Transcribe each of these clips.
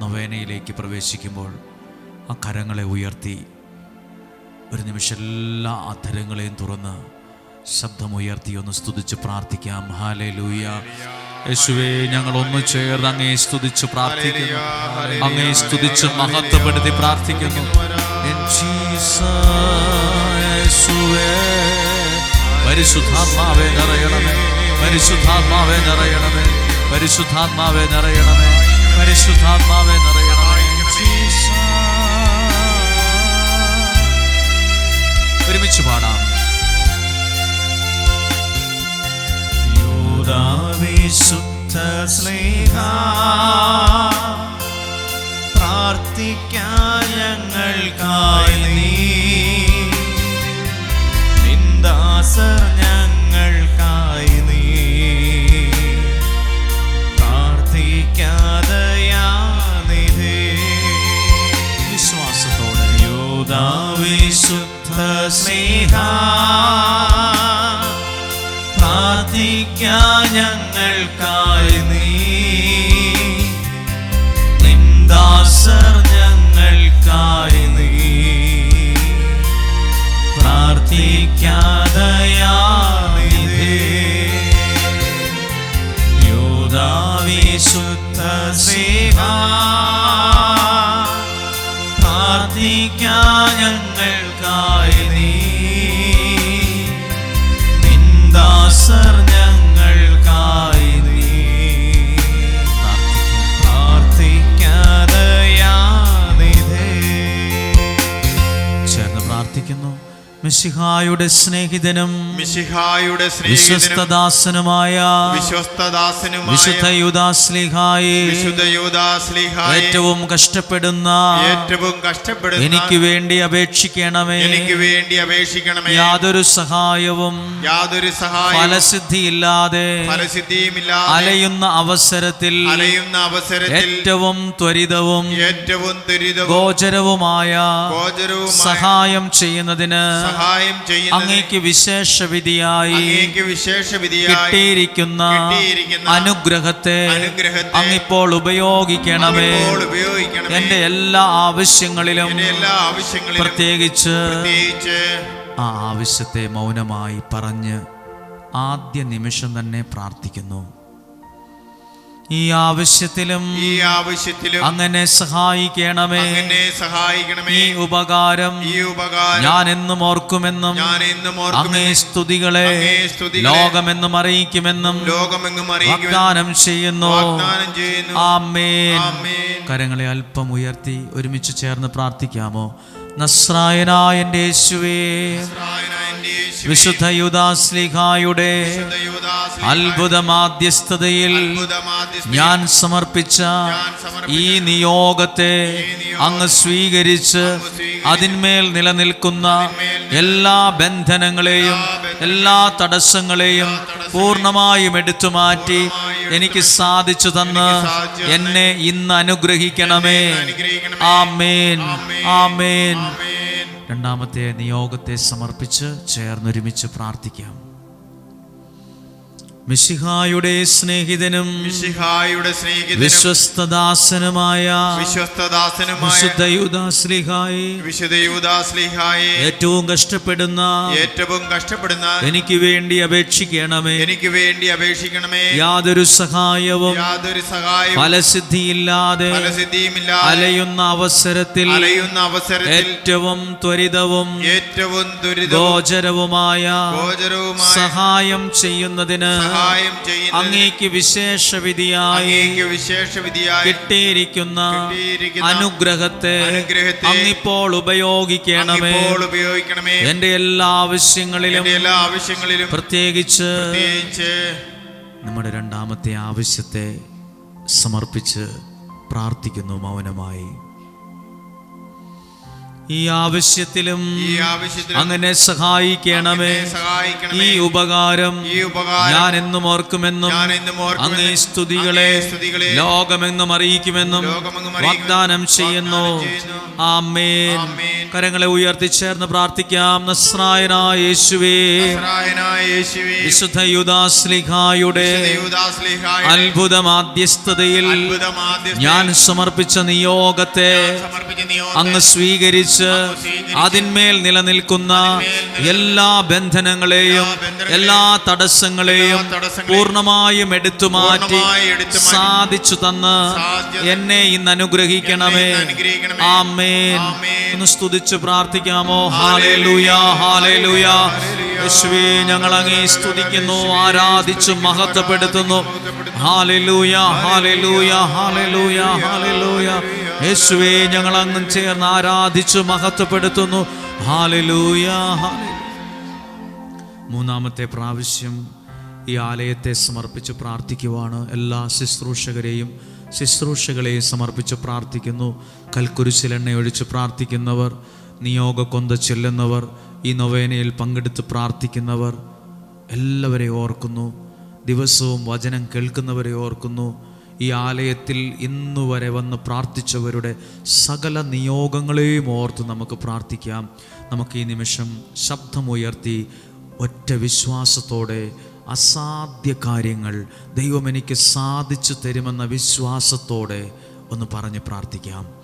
നൊവേനയിലേക്ക് പ്രവേശിക്കുമ്പോൾ ആ കരങ്ങളെ ഉയർത്തി ഒരു നിമിഷം എല്ലാ അധരങ്ങളെയും തുറന്ന് ശബ്ദമുയർത്തി ഒന്ന് സ്തുതിച്ച് പ്രാർത്ഥിക്കാം. ഹാലേ ലൂയ യേശുവേ ഞങ്ങൾ ഒന്ന് ചേർന്ന് അങ്ങേ സ്തുതിച്ച് പ്രാർത്ഥിക്കുന്നു. അങ്ങേ സ്തുതിച്ച് മഹത്വപ്പെടുത്തി പ്രാർത്ഥിക്കുന്നു. പരിശുദ്ധാത്മാവേ നിറയണമേ. പരിശുദ്ധാത്മാവേ നിറയണമേ. പരിശുദ്ധാത്മാവേ നിറയണമേ. പരിശുദ്ധാത്മാവേ നിറയണമേ. പ്രാർത്ഥിക്കാൻ ഞങ്ങൾക്കായി നീ. നിന്ദാസർ ഞങ്ങൾക്കായി നീ. പ്രാർത്ഥിക്കാതയാനിധേ യോദാവിശുദ്ധ സ്നേഹ പ്രാർത്ഥിക്കാൻ മിശിഹായുടെ സ്നേഹിതനും മിശിഹായുടെ വിശ്വസ്തദാസനുമായ വിശ്വസ്തദാസനുമായ വിശുദ്ധ യുദാസ്ലിഹായി വിശുദ്ധ യുദാസ്ലിഹായി ഏറ്റവും കഷ്ടപ്പെടുന്ന ഏറ്റവും കഷ്ടപ്പെടുന്ന എനിക്ക് വേണ്ടി അപേക്ഷിക്കണമേ. എനിക്ക് വേണ്ടി അപേക്ഷിക്കണമേ. യാതൊരു സഹായവും യാതൊരു ഇല്ലാതെ ഫലസിദ്ധിയില്ലാതെ ഫലസിദ്ധിയുമില്ലാതെ അലയുന്ന അവസരത്തിൽ അലയുന്ന അവസരത്തിൽ ഏറ്റവും ത്വരിതവും ഏറ്റവും ത്വരിതവും ഗോചരവുമായ ഗോചരവുമായ സഹായം ചെയ്യുന്നതിന് സഹായം ചെയ്യുന്ന അങ്ങേക്ക് വിശേഷ വിധിയായി അങ്ങേക്ക് വിശേഷ വിധിയായി കിട്ടിയിരിക്കുന്ന അനുഗ്രഹത്തെ അങ്ങിപ്പോൾ ഉപയോഗിക്കണമേ. എന്റെ എല്ലാ ആവശ്യങ്ങളിലും പ്രത്യേകിച്ച് ആ ആവശ്യത്തെ മൗനമായി പറഞ്ഞ് ആദ്യ നിമിഷം തന്നെ പ്രാർത്ഥിക്കുന്നു. ഈ ആവശ്യത്തിലും ഈ ആവശ്യത്തിലും അങ്ങനെ സഹായിക്കണമേ. അങ്ങനെ സഹായിക്കണമേ. ഈ ഉപകാരം ഈ ഉപകാരം ഞാൻ എന്നും ഓർക്കുമെന്നും ഞാൻ എന്നും അങ്ങേ സ്തുതികളെ അങ്ങേ സ്തുതികളെ ലോകമെന്നും അറിയിക്കുമെന്നും ലോകമെങ്ങും വാഗ്ദാനം ചെയ്യുന്നു. ആമേൻ. ആമേൻ. കരങ്ങളെ അല്പം ഉയർത്തി ഒരുമിച്ച് ചേർന്ന് പ്രാർത്ഥിക്കാമോ? നസ്രായനായ എന്റെ യേശുവേ. നസ്രായ യേശുവേ, വിശുദ്ധ യുദാസ്ലിഹായുടെ അത്ഭുത മാധ്യസ്ഥതയിൽ ഞാൻ സമർപ്പിച്ച ഈ നിയോഗത്തെ അങ്ങ് സ്വീകരിച്ച് അതിന്മേൽ നിലനിൽക്കുന്ന എല്ലാ ബന്ധനങ്ങളെയും എല്ലാ തടസ്സങ്ങളെയും പൂർണമായും എടുത്തു മാറ്റി എനിക്ക് സാധിച്ചു തന്ന് എന്നെ ഇന്ന് അനുഗ്രഹിക്കണമേ. ആമേൻ. ആമേൻ. രണ്ടാമത്തെ നിയോഗത്തെ സമർപ്പിച്ച് ചേർന്നൊരുമിച്ച് പ്രാർത്ഥിക്കാം. മിശിഹായുടെ സ്നേഹിതനും മിശിഹായുടെ സ്നേഹിതനും വിശ്വസ്തദാസനുമായ വിശ്വസ്തദാസനുമായ വിശുദ്ധ യുദാശ്ലിഹായി വിശുദ്ധ യൂദാസ്ലീഹായെ ഏറ്റവും കഷ്ടപ്പെടുന്ന ഏറ്റവും കഷ്ടപ്പെടുന്ന എനിക്ക് വേണ്ടി അപേക്ഷിക്കണമേ. എനിക്ക് വേണ്ടി അപേക്ഷിക്കണമേ. യാതൊരു സഹായവും യാതൊരു സഹായവും ഫലസിദ്ധിയില്ലാതെ ഫലസിദ്ധിയുമില്ലാതെ അലയുന്ന അവസരത്തിൽ അലയുന്ന അവസരത്തിൽ ഏറ്റവും ത്വരിതവും ഏറ്റവും ത്വരിതവും ഗോചരവുമായ ഗോചരവുമായ സഹായം ചെയ്യുന്നതിന് സഹായം ചെയ്യുന്ന അങ്ങേക്ക് വിശേഷ വിധിയായി വിശേഷ വിധിയായി കിട്ടിയിരിക്കുന്ന അനുഗ്രഹത്തെ അങ്ങിപ്പോൾ ഉപയോഗിക്കണമേ. ഉപയോഗിക്കണമേ. എന്റെ എല്ലാ ആവശ്യങ്ങളിലും എല്ലാ ആവശ്യങ്ങളിലും പ്രത്യേകിച്ച് നമ്മുടെ രണ്ടാമത്തെ ആവശ്യത്തെ സമർപ്പിച്ച് പ്രാർത്ഥിക്കുന്നു മൗനമായി. ഈ ആവശ്യത്തിലും അങ്ങനെ സഹായിക്കണമേ. ഈ ഉപകാരം ഞാൻ എന്നും ഓർക്കുമെന്നും അങ്ങേ സ്തുതികളെ ലോകമെങ്ങും അറിയിക്കുമെന്നും വാഗ്ദാനം ചെയ്യുന്നു. ആമേൻ. കരങ്ങളെ ഉയർത്തിച്ചേർന്ന് പ്രാർത്ഥിക്കാം. നസ്രായനായ യേശുവേ വിശുദ്ധ യുദാസ്ലിഹായുടെ അത്ഭുത മാധ്യസ്ഥതയിൽ ഞാൻ സമർപ്പിച്ച നിയോഗത്തെ അങ്ങ് സ്വീകരിച്ച് സ്വീകരിച്ച് അതിന്മേൽ നിലനിൽക്കുന്ന എല്ലാ ബന്ധനങ്ങളെയും എല്ലാ തടസ്സങ്ങളെയും പൂർണമായും എടുത്തു മാറ്റി സാധിച്ചു തന്ന് എന്നെ ഇന്ന് അനുഗ്രഹിക്കണമേ. ആമേൻ. ഒന്ന് സ്തുതിച്ച് പ്രാർത്ഥിക്കാമോ? ഹാലേ ലൂയാ ഹാലേലൂയ യേശുവേ ഞങ്ങൾ അങ്ങേ സ്തുതിക്കുന്നു ആരാധിച്ചു മഹത്വപ്പെടുത്തുന്നു. ഹാലേലൂയ ഹാലേലൂയ ഹാലേലൂയ ഹാലേലൂയ യേശുവേ ഞങ്ങൾ അങ്ങ് ചേർന്ന് ആരാധിച്ചു മഹത്വപ്പെടുത്തുന്നു. മൂന്നാമത്തെ പ്രാവശ്യം ഈ ആലയത്തെ സമർപ്പിച്ച് പ്രാർത്ഥിക്കുവാണ്. എല്ലാ ശുശ്രൂഷകരെയും ശുശ്രൂഷകളെയും സമർപ്പിച്ച് പ്രാർത്ഥിക്കുന്നു. കൽക്കുരിശിൽ എണ്ണയൊഴിച്ച് പ്രാർത്ഥിക്കുന്നവർ നിയോഗ കൊന്ത ചെല്ലുന്നവർ ഈ നൊവേനയിൽ പങ്കെടുത്ത് പ്രാർത്ഥിക്കുന്നവർ എല്ലാവരെയും ഓർക്കുന്നു. ദിവസവും വചനം കേൾക്കുന്നവരെ ഓർക്കുന്നു. ഈ ആലയത്തിൽ ഇന്നു വരെ വന്ന് പ്രാർത്ഥിച്ചവരുടെ സകല നിയോഗങ്ങളെയും ഓർത്ത് നമുക്ക് പ്രാർത്ഥിക്കാം. നമുക്ക് ഈ നിമിഷം ശബ്ദമുയർത്തി ഒറ്റ വിശ്വാസത്തോടെ അസാധ്യ കാര്യങ്ങൾ ദൈവം എനിക്ക് സാധിച്ചു തരുമെന്ന വിശ്വാസത്തോടെ ഒന്ന് പറഞ്ഞ് പ്രാർത്ഥിക്കാം.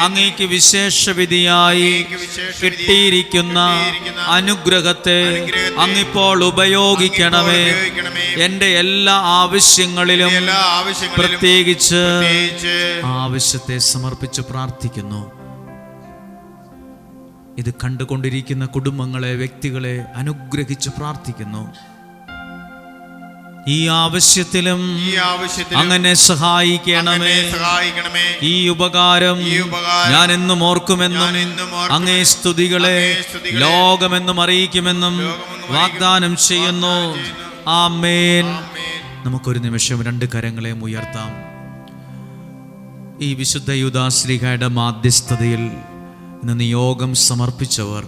അങ്ങേക്ക് വിശേഷ വിധിയായി അങ്ങേക്ക് വിശേഷ വിധിയായി കിട്ടിയിരിക്കുന്ന അനുഗ്രഹത്തെ അങ്ങിപ്പോൾ ഉപയോഗിക്കണമേ. എന്റെ എന്റെ എല്ലാ ആവശ്യങ്ങളിലും പ്രത്യേകിച്ച് ആവശ്യത്തെ സമർപ്പിച്ച് പ്രാർത്ഥിക്കുന്നു. ഇത് കണ്ടുകൊണ്ടിരിക്കുന്ന കുടുംബങ്ങളെ വ്യക്തികളെ അനുഗ്രഹിച്ച് പ്രാർത്ഥിക്കുന്നു. ഈ ആവശ്യത്തിലും അങ്ങനെ സഹായിക്കണമേ. സഹായിക്കണമേ. ഈ ഉപകാരം ഞാൻ എന്നും ഓർക്കുമെന്നും അങ്ങേ സ്തുതികളെ ലോകമെന്നും അറിയിക്കുമെന്നും വാഗ്ദാനം ചെയ്യുന്നു. ആ മേൻ ആമേൻ. നമുക്കൊരു നിമിഷം രണ്ട് കരങ്ങളെയും ഉയർത്താം. ഈ വിശുദ്ധ യുദാശ്രീകയുടെ മാധ്യസ്ഥതയിൽ ഇന്ന് നിയോഗം സമർപ്പിച്ചവർ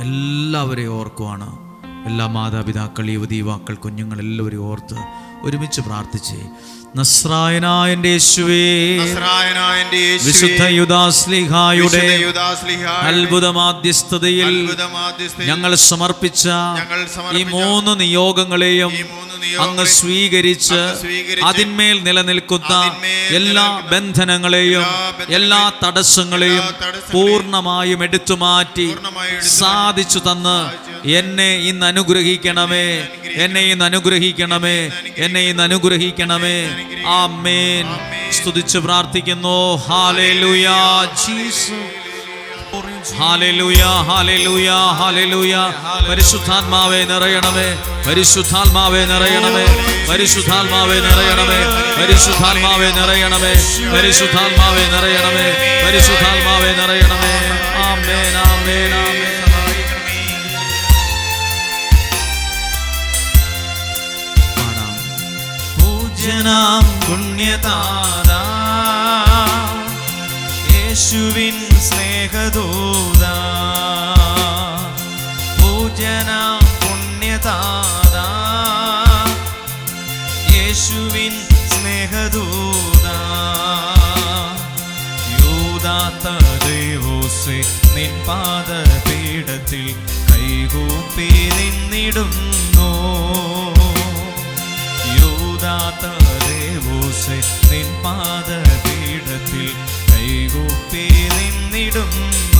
എല്ലാവരെയും ഓർക്കുവാണ്. എല്ലാ മാതാപിതാക്കൾ യുവതി യുവാക്കൾ കുഞ്ഞുങ്ങൾ എല്ലാവരും ഓർത്ത് ഒരുമിച്ച് പ്രാർത്ഥിച്ചേ. നസ്രായനായ എന്റെ യേശുവേ നസ്രായനായ എന്റെ യേശുവേ, വിശുദ്ധ യുദാസ്ലിഹായുടെ അത്ഭുത മാധ്യസ്ഥതയിൽ ഞങ്ങൾ സമർപ്പിച്ച ഈ മൂന്ന് നിയോഗങ്ങളെയും അങ്ങ് സ്വീകരിച്ച് അതിന്മേൽ നിലനിൽക്കുന്ന എല്ലാ ബന്ധനങ്ങളെയും എല്ലാ തടസ്സങ്ങളെയും പൂർണമായും എടുത്തു മാറ്റി സാധിച്ചു തന്ന് എന്നെ ഇന്ന് അനുഗ്രഹിക്കണമേ. എന്നെ ഇന്ന് അനുഗ്രഹിക്കണമേ. എന്നെ ഇന്ന് അനുഗ്രഹിക്കണമേ. ആ മേൻ സ്തുതിച്ച് പ്രാർത്ഥിക്കുന്നു. ഹാലേലുയാ ഹാലേലൂയ പരിശുദ്ധാത്മാവേ നിറയണമേ. പരിശുദ്ധാത്മാവേ നിറയണമേ. പരിശുദ്ധാത്മാവേ നിറയണമേ. പരിശുദ്ധാത്മാവേ നിറയണമേ. പരിശുദ്ധാത്മാവേ നിറയണമേ. പരിശുദ്ധാത്മാവേ നിറയണമേ. ആമേൻ ആമേൻ പുണ്യതാത. യേശുവിൻ സ്നേഹദൂത. പൂജന പുണ്യതാത. യേശുവിൻ സ്നേഹദൂത. യൂദാത്ത ദൈവോസെ നിൻ പാദപീഠത്തിൽ കൈകൂപ്പി നിന്നിടുന്നു. നിൻ പാദപീഠത്തിൽ കൈകൂപ്പി നിന്നിടുന്നു